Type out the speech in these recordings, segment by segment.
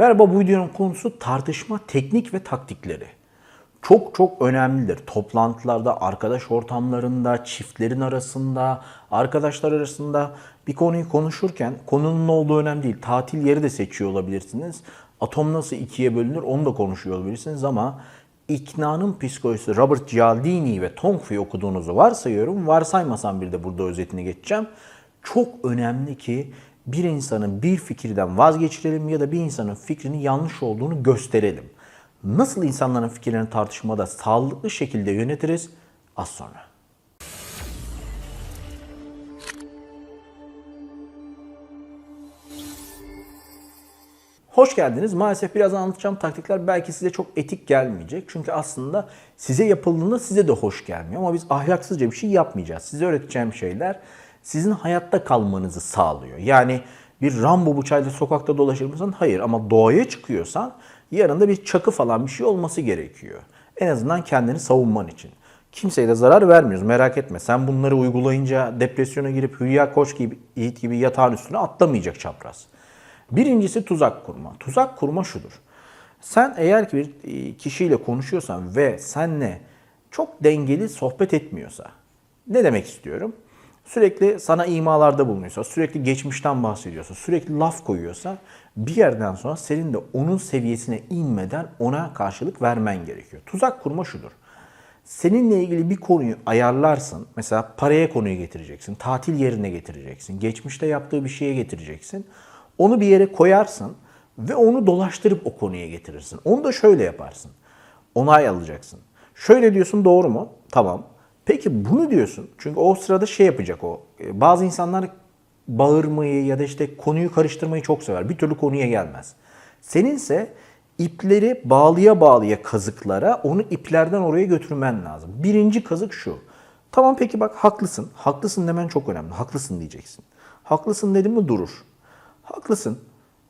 Merhaba bu videonun konusu tartışma teknik ve taktikleri. Çok çok önemlidir. Toplantılarda, arkadaş ortamlarında, çiftlerin arasında, arkadaşlar arasında bir konuyu konuşurken konunun ne olduğu önemli değil. Tatil yeri de seçiyor olabilirsiniz. Atom nasıl ikiye bölünür onu da konuşuyor olabilirsiniz ama İknanın Psikolojisi Robert Cialdini ve Tongfi'yi okuduğunuzu varsayıyorum. Varsaymasam bir de burada özetini geçeceğim. Çok önemli ki bir insanın bir fikirden vazgeçirelim ya da bir insanın fikrinin yanlış olduğunu gösterelim. Nasıl insanların fikirlerini tartışmada sağlıklı şekilde yönetiriz? Az sonra. Hoş geldiniz. Maalesef biraz anlatacağım taktikler belki size çok etik gelmeyecek. Çünkü aslında size yapıldığında size de hoş gelmiyor. Ama biz ahlaksızca bir şey yapmayacağız. Size öğreteceğim şeyler sizin hayatta kalmanızı sağlıyor. Yani bir Rambo bıçağıyla sokakta dolaşır mısın? Hayır ama doğaya çıkıyorsan yanında bir çakı falan bir şey olması gerekiyor. En azından kendini savunman için. Kimseye de zarar vermiyoruz merak etme. Sen bunları uygulayınca depresyona girip Hülya Koç gibi, Yiğit gibi yatağın üstüne atlamayacak çapraz. Birincisi tuzak kurma. Tuzak kurma şudur. Sen eğer ki bir e, kişiyle konuşuyorsan ve senle çok dengeli sohbet etmiyorsa ne demek istiyorum? Sürekli sana imalarda bulunuyorsa, sürekli geçmişten bahsediyorsa, sürekli laf koyuyorsa bir yerden sonra senin de onun seviyesine inmeden ona karşılık vermen gerekiyor. Tuzak kurma şudur. Seninle ilgili bir konuyu ayarlarsın. Mesela paraya konuyu getireceksin, tatil yerine getireceksin, geçmişte yaptığı bir şeye getireceksin. Onu bir yere koyarsın ve onu dolaştırıp o konuya getirirsin. Onu da şöyle yaparsın. Onay alacaksın. Şöyle diyorsun doğru mu? Tamam. Peki bunu diyorsun. Çünkü o sırada şey yapacak o. E, Bazı insanlar bağırmayı ya da işte konuyu karıştırmayı çok sever. Bir türlü konuya gelmez. Seninse ipleri bağlıya bağlıya kazıklara onu iplerden oraya götürmen lazım. Birinci kazık şu. Tamam peki bak haklısın. Haklısın demen çok önemli. Haklısın diyeceksin. Haklısın dedim mi durur. Haklısın.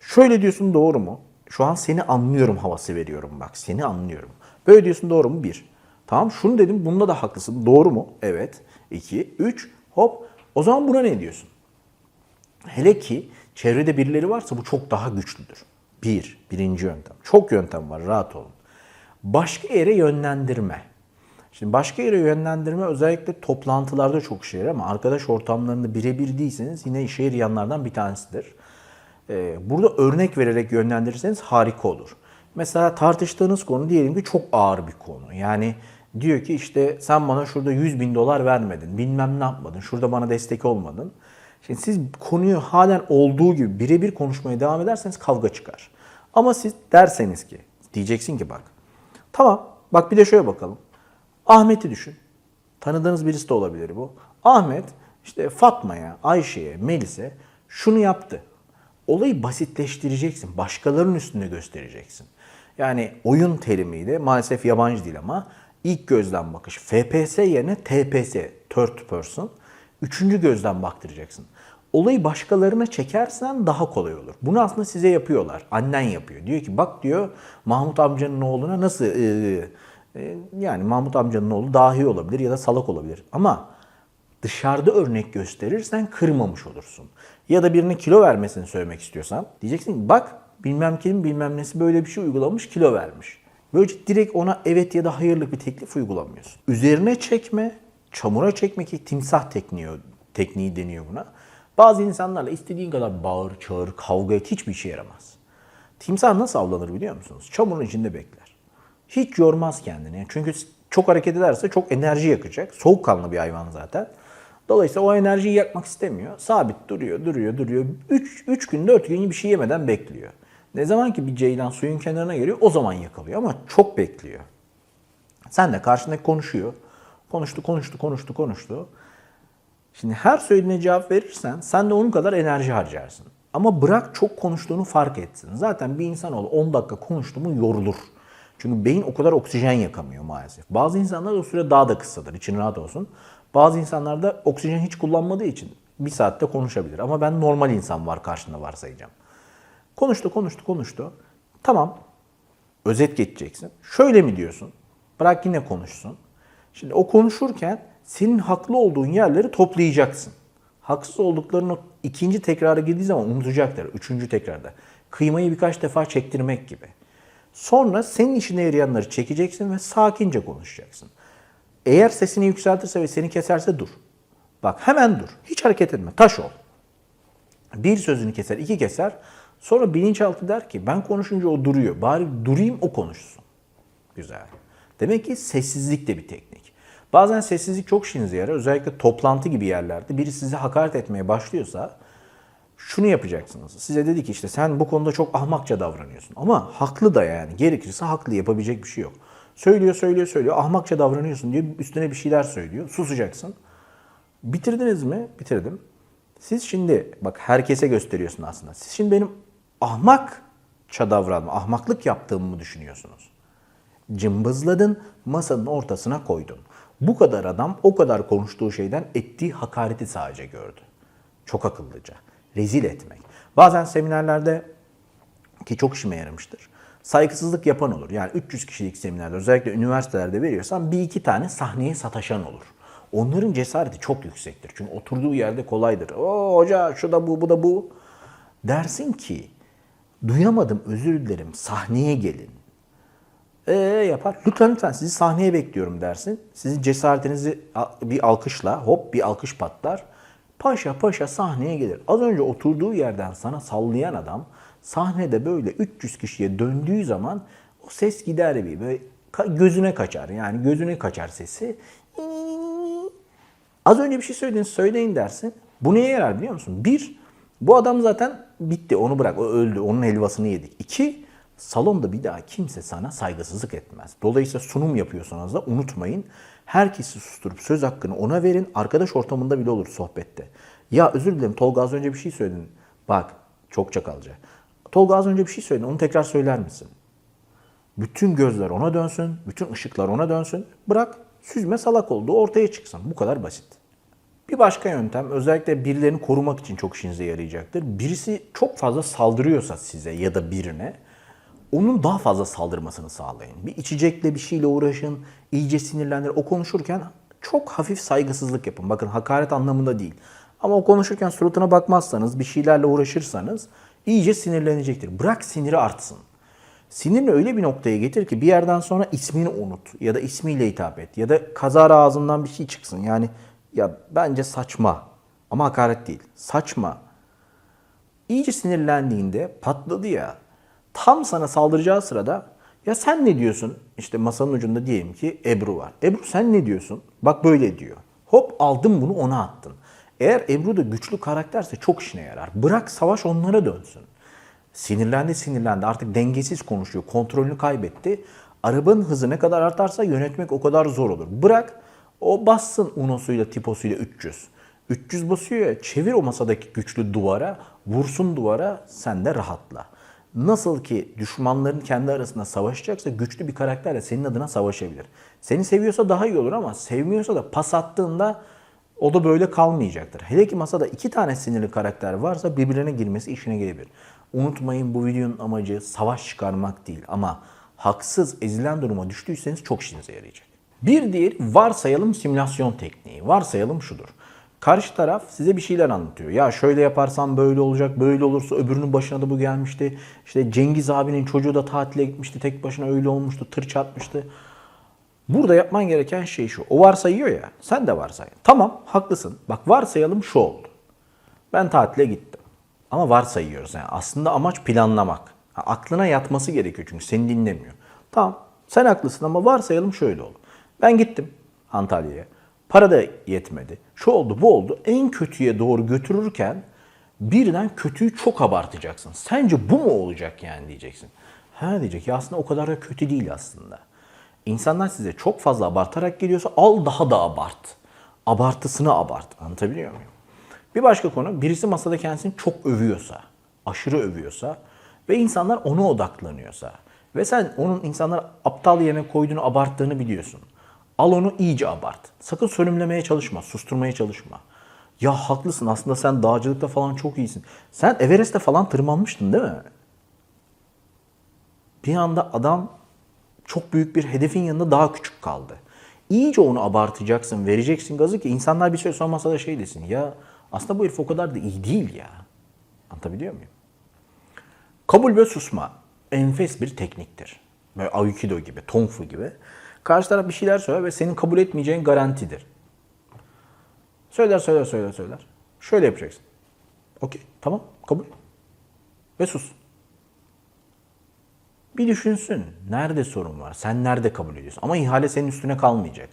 Şöyle diyorsun doğru mu? Şu an seni anlıyorum havası veriyorum bak. Seni anlıyorum. Böyle diyorsun doğru mu? Bir. Tamam şunu dedim bunda da haklısın. Doğru mu? Evet. İki. Üç. Hop. O zaman buna ne diyorsun? Hele ki çevrede birileri varsa bu çok daha güçlüdür. Bir. Birinci yöntem. Çok yöntem var rahat olun. Başka yere yönlendirme. Şimdi başka yere yönlendirme özellikle toplantılarda çok işe yarar ama arkadaş ortamlarında birebir değilseniz yine işe yarayanlardan bir tanesidir. Ee, Burada örnek vererek yönlendirirseniz harika olur. Mesela tartıştığınız konu diyelim ki çok ağır bir konu. Yani diyor ki işte sen bana şurada 100 bin dolar vermedin, bilmem ne yapmadın, şurada bana destek olmadın. Şimdi siz konuyu halen olduğu gibi birebir konuşmaya devam ederseniz kavga çıkar. Ama siz derseniz ki, diyeceksin ki bak, tamam bak bir de şöyle bakalım. Ahmet'i düşün. Tanıdığınız birisi de olabilir bu. Ahmet işte Fatma'ya, Ayşe'ye, Melis'e şunu yaptı. Olayı basitleştireceksin. Başkalarının üstünde göstereceksin. Yani oyun terimiydi. Maalesef yabancı değil ama ilk gözden bakış. FPS yerine TPS, third person. Üçüncü gözden baktıracaksın. Olayı başkalarına çekersen daha kolay olur. Bunu aslında size yapıyorlar. Annen yapıyor. Diyor ki bak diyor Mahmut amcanın oğluna nasıl e, e, yani Mahmut amcanın oğlu dahi olabilir ya da salak olabilir. Ama dışarıda örnek gösterirsen kırmamış olursun. Ya da birine kilo vermesini söylemek istiyorsan diyeceksin ki bak bilmem kim bilmem nesi böyle bir şey uygulamış kilo vermiş. Böylece direkt ona evet ya da hayırlık bir teklif uygulamıyorsun. Üzerine çekme, çamura çekme ki timsah tekniği, tekniği deniyor buna. Bazı insanlarla istediğin kadar bağır, çağır, kavga et hiçbir işe yaramaz. Timsah nasıl avlanır biliyor musunuz? Çamurun içinde bekler. Hiç yormaz kendini. Çünkü çok hareket ederse çok enerji yakacak. Soğukkanlı bir hayvan zaten. Dolayısıyla o enerjiyi yakmak istemiyor. Sabit duruyor, duruyor, duruyor. 3 3 gün 4 gün bir şey yemeden bekliyor. Ne zaman ki bir ceylan suyun kenarına geliyor o zaman yakalıyor ama çok bekliyor. Sen de karşındaki konuşuyor. Konuştu, konuştu, konuştu, konuştu. Şimdi her söylediğine cevap verirsen sen de onun kadar enerji harcarsın. Ama bırak çok konuştuğunu fark etsin. Zaten bir insanoğlu 10 dakika konuştu mu yorulur. Çünkü beyin o kadar oksijen yakamıyor maalesef. Bazı insanlar o süre daha da kısadır. için rahat olsun. Bazı insanlar da oksijen hiç kullanmadığı için bir saatte konuşabilir. Ama ben normal insan var karşında varsayacağım. Konuştu, konuştu, konuştu. Tamam. Özet geçeceksin. Şöyle mi diyorsun? Bırak yine konuşsun. Şimdi o konuşurken senin haklı olduğun yerleri toplayacaksın. Haksız olduklarını ikinci tekrara girdiği zaman unutacaklar. Üçüncü tekrarda. Kıymayı birkaç defa çektirmek gibi. Sonra senin işine yarayanları çekeceksin ve sakince konuşacaksın. Eğer sesini yükseltirse ve seni keserse dur. Bak hemen dur. Hiç hareket etme. Taş ol. Bir sözünü keser, iki keser. Sonra bilinçaltı der ki ben konuşunca o duruyor. Bari durayım o konuşsun. Güzel. Demek ki sessizlik de bir teknik. Bazen sessizlik çok işinize yarar. Özellikle toplantı gibi yerlerde biri size hakaret etmeye başlıyorsa şunu yapacaksınız. Size dedi ki işte sen bu konuda çok ahmakça davranıyorsun. Ama haklı da yani. Gerekirse haklı yapabilecek bir şey yok. Söylüyor, söylüyor, söylüyor. Ahmakça davranıyorsun diye üstüne bir şeyler söylüyor. Susacaksın. Bitirdiniz mi? Bitirdim. Siz şimdi bak herkese gösteriyorsun aslında. Siz şimdi benim ahmakça davranma, ahmaklık yaptığımı mı düşünüyorsunuz? Cımbızladın, masanın ortasına koydun. Bu kadar adam o kadar konuştuğu şeyden ettiği hakareti sadece gördü. Çok akıllıca. Rezil etmek. Bazen seminerlerde ki çok işime yaramıştır. Saygısızlık yapan olur. Yani 300 kişilik seminerler özellikle üniversitelerde veriyorsan bir iki tane sahneye sataşan olur. Onların cesareti çok yüksektir. Çünkü oturduğu yerde kolaydır. O hoca şu da bu bu da bu. Dersin ki duyamadım özür dilerim sahneye gelin. Ee yapar. Lütfen lütfen sizi sahneye bekliyorum dersin. Sizin cesaretinizi bir alkışla hop bir alkış patlar. Paşa paşa sahneye gelir. Az önce oturduğu yerden sana sallayan adam sahnede böyle 300 kişiye döndüğü zaman o ses gider bir böyle gözüne kaçar. Yani gözüne kaçar sesi. Az önce bir şey söylediniz söyleyin dersin. Bu neye yarar biliyor musun? Bir, bu adam zaten bitti onu bırak o öldü onun helvasını yedik. İki, salonda bir daha kimse sana saygısızlık etmez. Dolayısıyla sunum yapıyorsanız da unutmayın. Herkesi susturup söz hakkını ona verin. Arkadaş ortamında bile olur sohbette. Ya özür dilerim Tolga az önce bir şey söyledin. Bak çok çakalca. Tolga az önce bir şey söyledin onu tekrar söyler misin? Bütün gözler ona dönsün, bütün ışıklar ona dönsün. Bırak süzme salak olduğu ortaya çıksın. Bu kadar basit. Bir başka yöntem özellikle birilerini korumak için çok işinize yarayacaktır. Birisi çok fazla saldırıyorsa size ya da birine onun daha fazla saldırmasını sağlayın. Bir içecekle bir şeyle uğraşın, iyice sinirlendir. O konuşurken çok hafif saygısızlık yapın. Bakın hakaret anlamında değil. Ama o konuşurken suratına bakmazsanız, bir şeylerle uğraşırsanız iyice sinirlenecektir. Bırak siniri artsın. Sinirini öyle bir noktaya getir ki bir yerden sonra ismini unut ya da ismiyle hitap et ya da kazara ağzından bir şey çıksın. Yani ya bence saçma ama hakaret değil. Saçma. İyice sinirlendiğinde patladı ya. Tam sana saldıracağı sırada ya sen ne diyorsun? İşte masanın ucunda diyelim ki Ebru var. Ebru sen ne diyorsun? Bak böyle diyor. Hop aldın bunu ona attın. Eğer Ebru da güçlü karakterse çok işine yarar. Bırak savaş onlara dönsün. Sinirlendi sinirlendi artık dengesiz konuşuyor. Kontrolünü kaybetti. Arabanın hızı ne kadar artarsa yönetmek o kadar zor olur. Bırak o bassın unosuyla tiposuyla 300. 300 basıyor ya çevir o masadaki güçlü duvara vursun duvara sen de rahatla. Nasıl ki düşmanların kendi arasında savaşacaksa güçlü bir karakterle senin adına savaşabilir. Seni seviyorsa daha iyi olur ama sevmiyorsa da pas attığında o da böyle kalmayacaktır. Hele ki masada iki tane sinirli karakter varsa birbirine girmesi işine gelebilir. Unutmayın bu videonun amacı savaş çıkarmak değil ama haksız ezilen duruma düştüyseniz çok işinize yarayacak. Bir diğer varsayalım simülasyon tekniği. Varsayalım şudur. Karşı taraf size bir şeyler anlatıyor. Ya şöyle yaparsan böyle olacak, böyle olursa öbürünün başına da bu gelmişti. İşte Cengiz abinin çocuğu da tatile gitmişti, tek başına öyle olmuştu, tır çarpmıştı. Burada yapman gereken şey şu. O varsayıyor ya, sen de varsay. Tamam, haklısın. Bak varsayalım şu oldu. Ben tatile gittim. Ama varsayıyoruz yani. Aslında amaç planlamak. Ha, Aklına yatması gerekiyor çünkü seni dinlemiyor. Tamam, sen haklısın ama varsayalım şöyle oldu. Ben gittim Antalya'ya. Para da yetmedi. Şu oldu, bu oldu. En kötüye doğru götürürken birden kötüyü çok abartacaksın. Sence bu mu olacak yani diyeceksin. Ha diyecek ya aslında o kadar da kötü değil aslında. İnsanlar size çok fazla abartarak geliyorsa al daha da abart. Abartısını abart. Anlatabiliyor muyum? Bir başka konu birisi masada kendisini çok övüyorsa, aşırı övüyorsa ve insanlar ona odaklanıyorsa ve sen onun insanlar aptal yerine koyduğunu abarttığını biliyorsun. Al onu iyice abart. Sakın sönümlemeye çalışma, susturmaya çalışma. Ya haklısın aslında sen dağcılıkta falan çok iyisin. Sen Everest'te falan tırmanmıştın değil mi? Bir anda adam çok büyük bir hedefin yanında daha küçük kaldı. İyice onu abartacaksın, vereceksin gazı ki insanlar bir süre sonra masada şey desin. Ya aslında bu herif o kadar da iyi değil ya. Anlatabiliyor muyum? Kabul ve susma enfes bir tekniktir. Böyle Aikido gibi, Tong Fu gibi. Karşı taraf bir şeyler söyler ve senin kabul etmeyeceğin garantidir. Söyler, söyler, söyler, söyler. Şöyle yapacaksın. Okey, tamam, kabul. Ve sus. Bir düşünsün. Nerede sorun var? Sen nerede kabul ediyorsun? Ama ihale senin üstüne kalmayacak.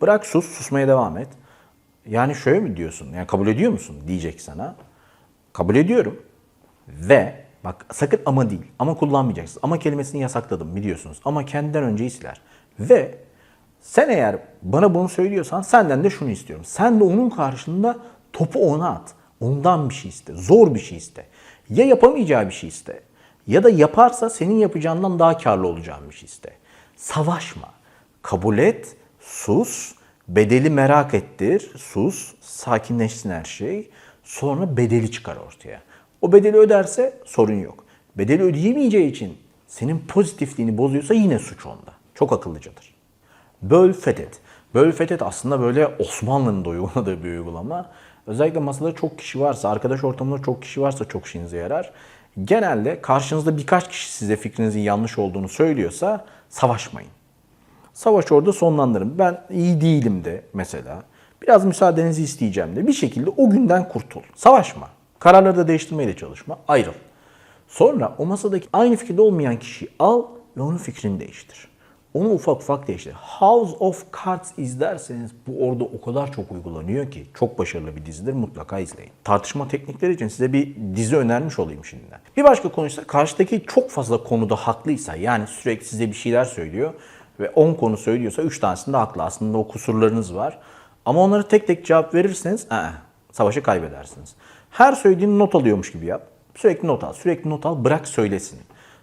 Bırak sus, susmaya devam et. Yani şöyle mi diyorsun? Yani kabul ediyor musun? Diyecek sana. Kabul ediyorum. Ve bak sakın ama değil. Ama kullanmayacaksın. Ama kelimesini yasakladım biliyorsunuz. Ama kendinden önce siler. Ve sen eğer bana bunu söylüyorsan senden de şunu istiyorum. Sen de onun karşında topu ona at. Ondan bir şey iste. Zor bir şey iste. Ya yapamayacağı bir şey iste. Ya da yaparsa senin yapacağından daha karlı olacağın bir şey iste. Savaşma. Kabul et. Sus. Bedeli merak ettir. Sus. Sakinleşsin her şey. Sonra bedeli çıkar ortaya. O bedeli öderse sorun yok. Bedeli ödeyemeyeceği için senin pozitifliğini bozuyorsa yine suç onda. Çok akıllıcadır. Böl fethet. Böl fethet aslında böyle Osmanlı'nın da uyguladığı bir uygulama. Özellikle masada çok kişi varsa, arkadaş ortamında çok kişi varsa çok işinize yarar. Genelde karşınızda birkaç kişi size fikrinizin yanlış olduğunu söylüyorsa savaşmayın. Savaş orada sonlandırın. Ben iyi değilim de mesela. Biraz müsaadenizi isteyeceğim de bir şekilde o günden kurtul. Savaşma. Kararları da değiştirmeye de çalışma. Ayrıl. Sonra o masadaki aynı fikirde olmayan kişiyi al ve onun fikrini değiştir. Onu ufak ufak değiştir. House of Cards izlerseniz bu orada o kadar çok uygulanıyor ki çok başarılı bir dizidir mutlaka izleyin. Tartışma teknikleri için size bir dizi önermiş olayım şimdiden. Bir başka konuysa karşıdaki çok fazla konuda haklıysa yani sürekli size bir şeyler söylüyor ve 10 konu söylüyorsa 3 tanesinde haklı. Aslında o kusurlarınız var. Ama onları tek tek cevap verirseniz aa, savaşı kaybedersiniz. Her söylediğini not alıyormuş gibi yap. Sürekli not al, sürekli not al, bırak söylesin.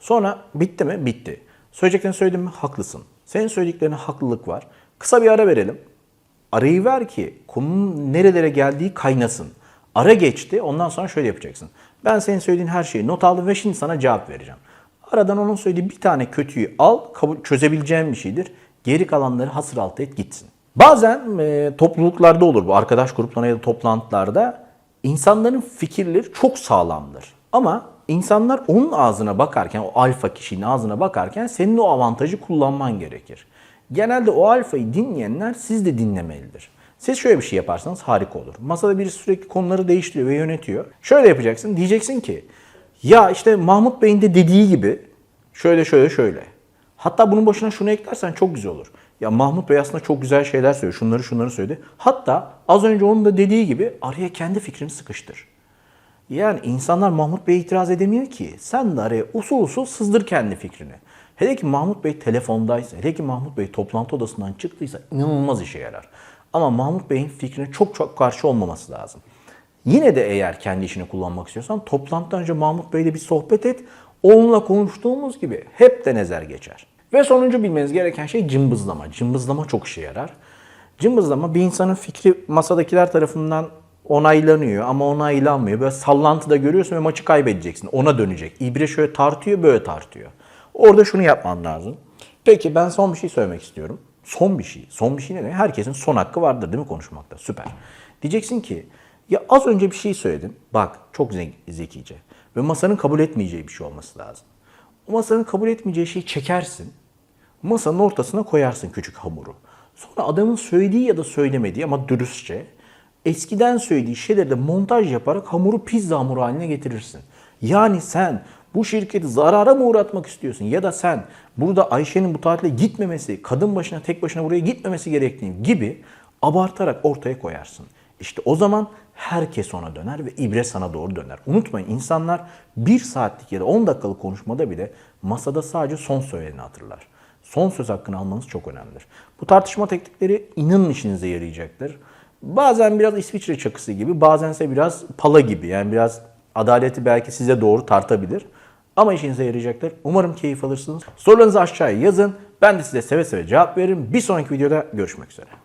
Sonra bitti mi? Bitti. Söyleyeceklerini söyledin mi? Haklısın. Senin söylediklerine haklılık var. Kısa bir ara verelim. Arayı ver ki konunun nerelere geldiği kaynasın. Ara geçti ondan sonra şöyle yapacaksın. Ben senin söylediğin her şeyi not aldım ve şimdi sana cevap vereceğim. Aradan onun söylediği bir tane kötüyü al, kabul, çözebileceğin bir şeydir. Geri kalanları hasır altı et gitsin. Bazen e, topluluklarda olur bu arkadaş gruplarında ya da toplantılarda insanların fikirleri çok sağlamdır. Ama insanlar onun ağzına bakarken, o alfa kişinin ağzına bakarken senin o avantajı kullanman gerekir. Genelde o alfayı dinleyenler siz de dinlemelidir. Siz şöyle bir şey yaparsanız harika olur. Masada biri sürekli konuları değiştiriyor ve yönetiyor. Şöyle yapacaksın. Diyeceksin ki ya işte Mahmut Bey'in de dediği gibi şöyle şöyle şöyle. Hatta bunun başına şunu eklersen çok güzel olur. Ya Mahmut Bey aslında çok güzel şeyler söylüyor. Şunları şunları söyledi. Hatta az önce onun da dediği gibi araya kendi fikrini sıkıştır. Yani insanlar Mahmut Bey'e itiraz edemiyor ki. Sen de araya usul usul sızdır kendi fikrini. Hele ki Mahmut Bey telefondaysa, hele ki Mahmut Bey toplantı odasından çıktıysa inanılmaz işe yarar. Ama Mahmut Bey'in fikrine çok çok karşı olmaması lazım. Yine de eğer kendi işini kullanmak istiyorsan toplantıdan önce Mahmut Bey'le bir sohbet et. Onunla konuştuğumuz gibi hep de nezer geçer. Ve sonuncu bilmeniz gereken şey cımbızlama. Cımbızlama çok işe yarar. Cımbızlama bir insanın fikri masadakiler tarafından onaylanıyor ama onaylanmıyor. Böyle sallantıda görüyorsun ve maçı kaybedeceksin. Ona dönecek. İbre şöyle tartıyor, böyle tartıyor. Orada şunu yapman lazım. Peki ben son bir şey söylemek istiyorum. Son bir şey. Son bir şey ne? Herkesin son hakkı vardır değil mi konuşmakta? Süper. Diyeceksin ki ya az önce bir şey söyledin. Bak çok zekice. Ve masanın kabul etmeyeceği bir şey olması lazım. O masanın kabul etmeyeceği şeyi çekersin. Masanın ortasına koyarsın küçük hamuru. Sonra adamın söylediği ya da söylemediği ama dürüstçe eskiden söylediği şeyleri de montaj yaparak hamuru pizza hamuru haline getirirsin. Yani sen bu şirketi zarara mı uğratmak istiyorsun? Ya da sen burada Ayşe'nin bu tatile gitmemesi, kadın başına tek başına buraya gitmemesi gerektiğini gibi abartarak ortaya koyarsın. İşte o zaman herkes ona döner ve ibre sana doğru döner. Unutmayın insanlar bir saatlik ya da 10 dakikalık konuşmada bile masada sadece son söyleni hatırlar. Son söz hakkını almanız çok önemlidir. Bu tartışma teknikleri inanın işinize yarayacaktır. Bazen biraz İsviçre çakısı gibi, bazense biraz pala gibi. Yani biraz adaleti belki size doğru tartabilir. Ama işinize yarayacaktır. Umarım keyif alırsınız. Sorularınızı aşağıya yazın. Ben de size seve seve cevap veririm. Bir sonraki videoda görüşmek üzere.